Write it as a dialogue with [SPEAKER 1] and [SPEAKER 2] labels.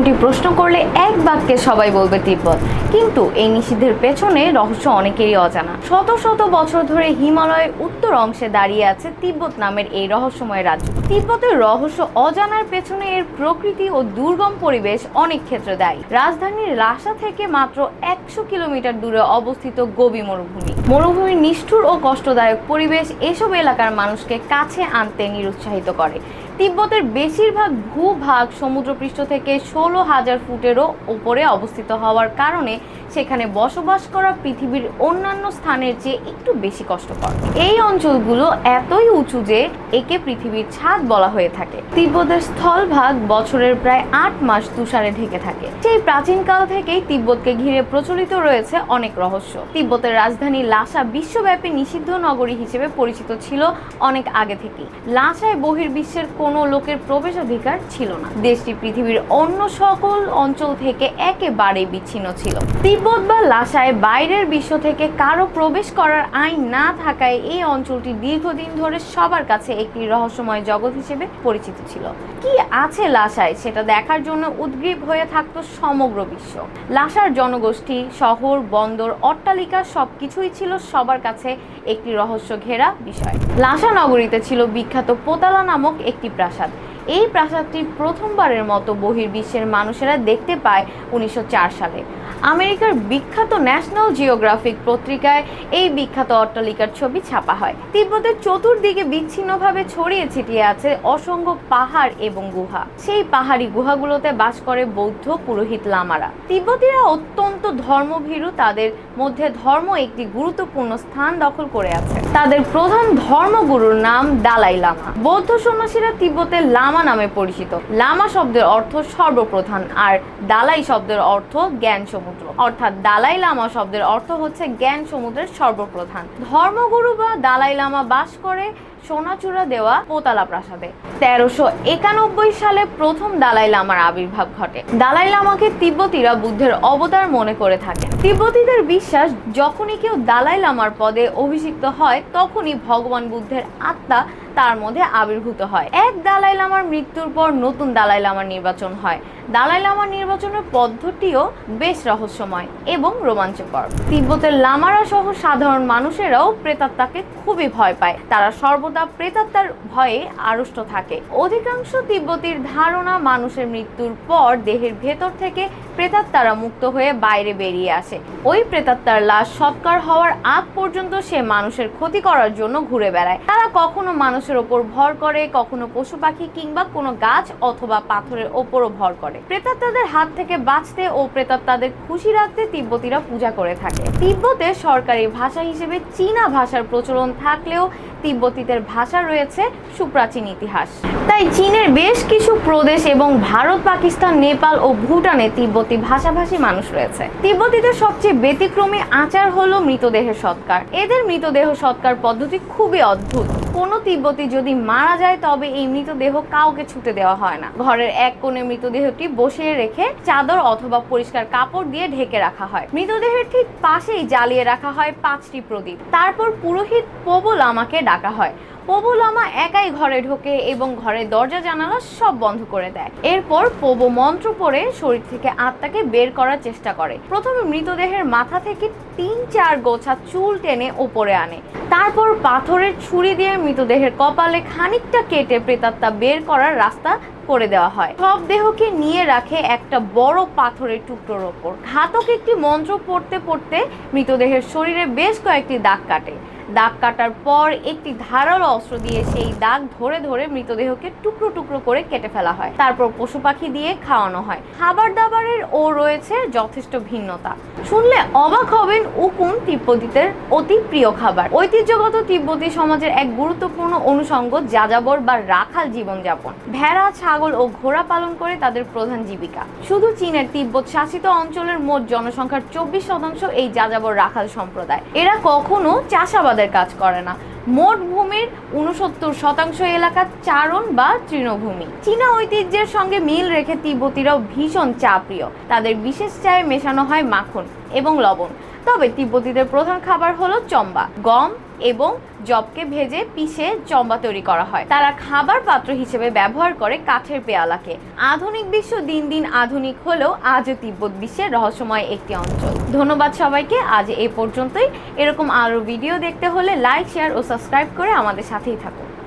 [SPEAKER 1] কোনটি প্রশ্ন করলে এক বাক্যে সবাই বলবে তিব্বত। কিন্তু এই নিষিদ্ধের পেছনে রহস্য অনেকেরই অজানা। শত শত বছর ধরে হিমালয়ের উত্তর অংশে দাঁড়িয়ে আছে তিব্বত নামের এই রহস্যময় রাজ্য। তিব্বতের রহস্য অজানার পেছনে এর প্রকৃতি ও দুর্গম পরিবেশ অনেক ক্ষেত্রে দায়ী। রাজধানীর লাসা থেকে মাত্র একশো কিলোমিটার দূরে অবস্থিত গোবি মরুভূমি। মরুভূমির নিষ্ঠুর ও কষ্টদায়ক পরিবেশ এসব এলাকার মানুষকে কাছে আনতে নিরুৎসাহিত করে। তিব্বতের বেশিরভাগ ভূভাগ সমুদ্রপৃষ্ঠ থেকে ষোলো হাজার ফুটেরও ওপরে অবস্থিত হওয়ার কারণে সেখানে বসবাস করা পৃথিবীর অন্যান্য স্থানের চেয়ে একটু বেশি কষ্টকর। এই অঞ্চলগুলো এতই উঁচু যে একে পৃথিবীর ছাদ বলা হয়ে থাকে। তিব্বতের স্থলভাগ বছরের প্রায় আট মাস তুষারে ঢেকে থাকে। সেই প্রাচীনকাল থেকেই তিব্বতকে ঘিরে প্রচলিত রয়েছে অনেক রহস্য। তিব্বতের রাজধানী লাসা বিশ্বব্যাপী নিষিদ্ধ নগরী হিসেবে পরিচিত ছিল অনেক আগে থেকেই। লাসায় বহির্বিশ্বের কোনো লোকের প্রবেশাধিকার ছিল না। দেশটি পৃথিবীর অন্য সকল অঞ্চল থেকে একেবারেই বিচ্ছিন্ন ছিল। তিব্বত বা লাসায় বাইরের বিশ্ব থেকে কারও প্রবেশ করার আইন না থাকায় এই অঞ্চলটি দীর্ঘদিন ধরে সবার কাছে একটি রহস্যময় জগৎ হিসেবে পরিচিত ছিল। কি আছে লাসায় সেটা দেখার জন্য উদ্গ্রীব হয়ে থাকতো সমগ্র বিশ্ব। লাসার জনগোষ্ঠী, শহর, বন্দর, অট্টালিকা সবকিছুই ছিল সবার কাছে একটি রহস্য ঘেরা বিষয়। লাসা নগরীতে ছিল বিখ্যাত পোতালা নামক একটি প্রাসাদ এই প্রাসাদটি প্রথমবারের মতো বহির্বিশ্বের মানুষেরা দেখতে পায় উনিশশো চার সালে। আমেরিকার বিখ্যাত ন্যাশনাল জিওগ্রাফিক পত্রিকায় এই বিখ্যাত অট্টালিকার ছবি ছাপা হয়। তিব্বতের চতুর্দিকে বিচ্ছিন্নভাবে ছড়িয়ে ছিটিয়ে আছে অসংখ্য পাহাড় এবং গুহা। সেই পাহাড়ি গুহাগুলোতে বাস করে বৌদ্ধ পুরোহিত লামারা। তিব্বতীরা অত্যন্ত ধর্মভীরু, তাদের মধ্যে ধর্ম একটি গুরুত্বপূর্ণ স্থান দখল করে আছে। তাদের প্রধান ধর্মগুরুর নাম দালাই লামা। বৌদ্ধ সন্ন্যাসীরা তিব্বতের লামা নামে পরিচিত। লামা শব্দের অর্থ সর্বপ্রধান আর দালাই শব্দের অর্থ জ্ঞান সমুদ্র। অর্থাৎ দালাই লামা শব্দের অর্থ হচ্ছে জ্ঞান সমুদ্রের সর্বপ্রধান। ধর্মগুরু বা দালাই লামা বাস করে সোনাচূড়া দেওয়া পোতালা প্রাসাদে। তেরোশো একানব্বই সালে প্রথম দালাই লামার আবির্ভাব ঘটে। দালাই লামাকে তিব্বতীরা বুদ্ধের অবতার মনে করে থাকে। তিব্বতীদের বিশ্বাস, যখনই কেউ দালাই লামার পদে অভিষিক্ত হয়, তখনই ভগবান বুদ্ধের আত্মা তার মধ্যে আবির্ভূত হয়। এক দালাই লামার মৃত্যুর পর নতুন দালাই লামার নির্বাচন হয়। দালাই লামার নির্বাচনের পদ্ধতিও বেশ রহস্যময় এবং রোমাঞ্চকর। তিব্বতের লামারা সহ সাধারণ মানুষেরাও প্রেতাত্মাকে খুবই ভয় পায়। তারা সর্বদা প্রেতাত্মার ভয়ে আড়ষ্ট থাকে। অধিকাংশ তিব্বতীর ধারণা মানুষের মৃত্যুর পর দেহের ভেতর থেকে প্রেতাত্মারা মুক্ত হয়ে বাইরে বেরিয়ে আসে। ওই প্রেতাত্মার লাশ সৎকার হওয়ার আগ পর্যন্ত সে মানুষের ক্ষতি করার জন্য ঘুরে বেড়ায়। তারা কখনো মানুষের ওপর ভর করে, কখনো পশু পাখি কিংবা কোনো গাছ অথবা পাথরের ওপরও ভর করে। প্রেতাত্মাদের হাত থেকে বাঁচতে ও প্রেতাত্মাদের খুশি রাখতে তিব্বতীরা পূজা করে থাকে। তিব্বতে সরকারি ভাষা হিসেবে চীনা ভাষার প্রচলন থাকলেও তিব্বতীদের ভাষা রয়েছে সুপ্রাচীন ইতিহাস। তাই চীনের বেশ কিছু প্রদেশ এবং ভারত, পাকিস্তান, নেপাল ও ভুটানে তিব্বতী ভাষাভাষী মানুষ রয়েছে। তিব্বতীদের সবচেয়ে ব্যতিক্রমী আচার হলো মৃতদেহের সৎকার। এদের মৃতদেহ সৎকার পদ্ধতি খুবই অদ্ভুত। কোনো তিব্বতী যদি মারা যায়, তবে এই মৃতদেহ কাউকে ছুটে দেওয়া হয় না। ঘরের এক কোণে মৃতদেহটি বসিয়ে রেখে চাদর অথবা পরিষ্কার কাপড় দিয়ে ঢেকে রাখা হয়। মৃতদেহের ঠিক পাশেই জ্বালিয়ে রাখা হয় পাঁচটি প্রদীপ। তারপর পুরোহিত প্রবল আমাকে ডাকা হয়। প্রভু লামা একাই ঘরে ঢোকে এবং ঘরের দরজা জানালা সব বন্ধ করে দেয়। এরপর প্রভু মন্ত্র পড়ে শরীর থেকে আত্মাকে বের করার চেষ্টা করে। প্রথমে মৃতদেহের মাথা থেকে তিন চার গোছা চুল টেনে ওপরে আনে। তারপর পাথরের ছুরি দিয়ে মৃতদেহের কপালে খানিকটা কেটে প্রেতাত্মা বের করার রাস্তা করে দেওয়া হয়। সব দেহকে নিয়ে রাখে একটা বড় পাথরের টুকরোর ওপর। ঘাতক একটি মন্ত্র পড়তে পড়তে মৃতদেহের শরীরে বেশ কয়েকটি দাগ কাটে। দাগ কাটার পর একটি ধারালো অস্ত্র দিয়ে সেই দাগ ধরে ধরে মৃতদেহকে টুকরো টুকরো করে কেটে ফেলা হয়। তারপর পশু পাখি দিয়ে খাওয়ানো হয়। খাবার দাবারের ও রয়েছে যথেষ্ট ভিন্নতা। শুনলে অবাক হবেন উকুন তিব্বতীদের অতি প্রিয় খাবার। ঐতিহ্যগত তিব্বতী সমাজের এক গুরুত্বপূর্ণ অনুষঙ্গ যাযাবর বা রাখাল জীবনযাপন। ভেড়া, ছাগল ও ঘোড়া পালন করে তাদের প্রধান জীবিকা। শুধু চীনের তিব্বত শাসিত অঞ্চলের মোট জনসংখ্যার চব্বিশ শতাংশ এই যাযাবর রাখাল সম্প্রদায়। এরা কখনো চাষাবাদের কাজ করে না। মোট ভূমির উনসত্তর শতাংশ এলাকা চারণ বা তৃণভূমি। চীনা ঐতিহ্যের সঙ্গে মিল রেখে তিব্বতীরাও ভীষণ চা প্রিয়। তাদের বিশেষ চায়ে মেশানো হয় মাখন এবং লবণ। তবে তিব্বতীদের প্রধান খাবার হলো চম্বা। গম এবং জবকে ভেজে পিষে চম্বা তৈরি করা হয়। তারা খাবার পাত্র হিসেবে ব্যবহার করে কাঠের পেয়ালাকে। আধুনিক বিশ্ব দিন দিন আধুনিক হলেও আজও তিব্বত বিশ্বের রহস্যময় একটি অঞ্চল। ধন্যবাদ সবাইকে। আজ এ পর্যন্তই। এরকম আরও ভিডিও দেখতে হলে লাইক, শেয়ার ও সাবস্ক্রাইব করে আমাদের সাথেই থাকুন।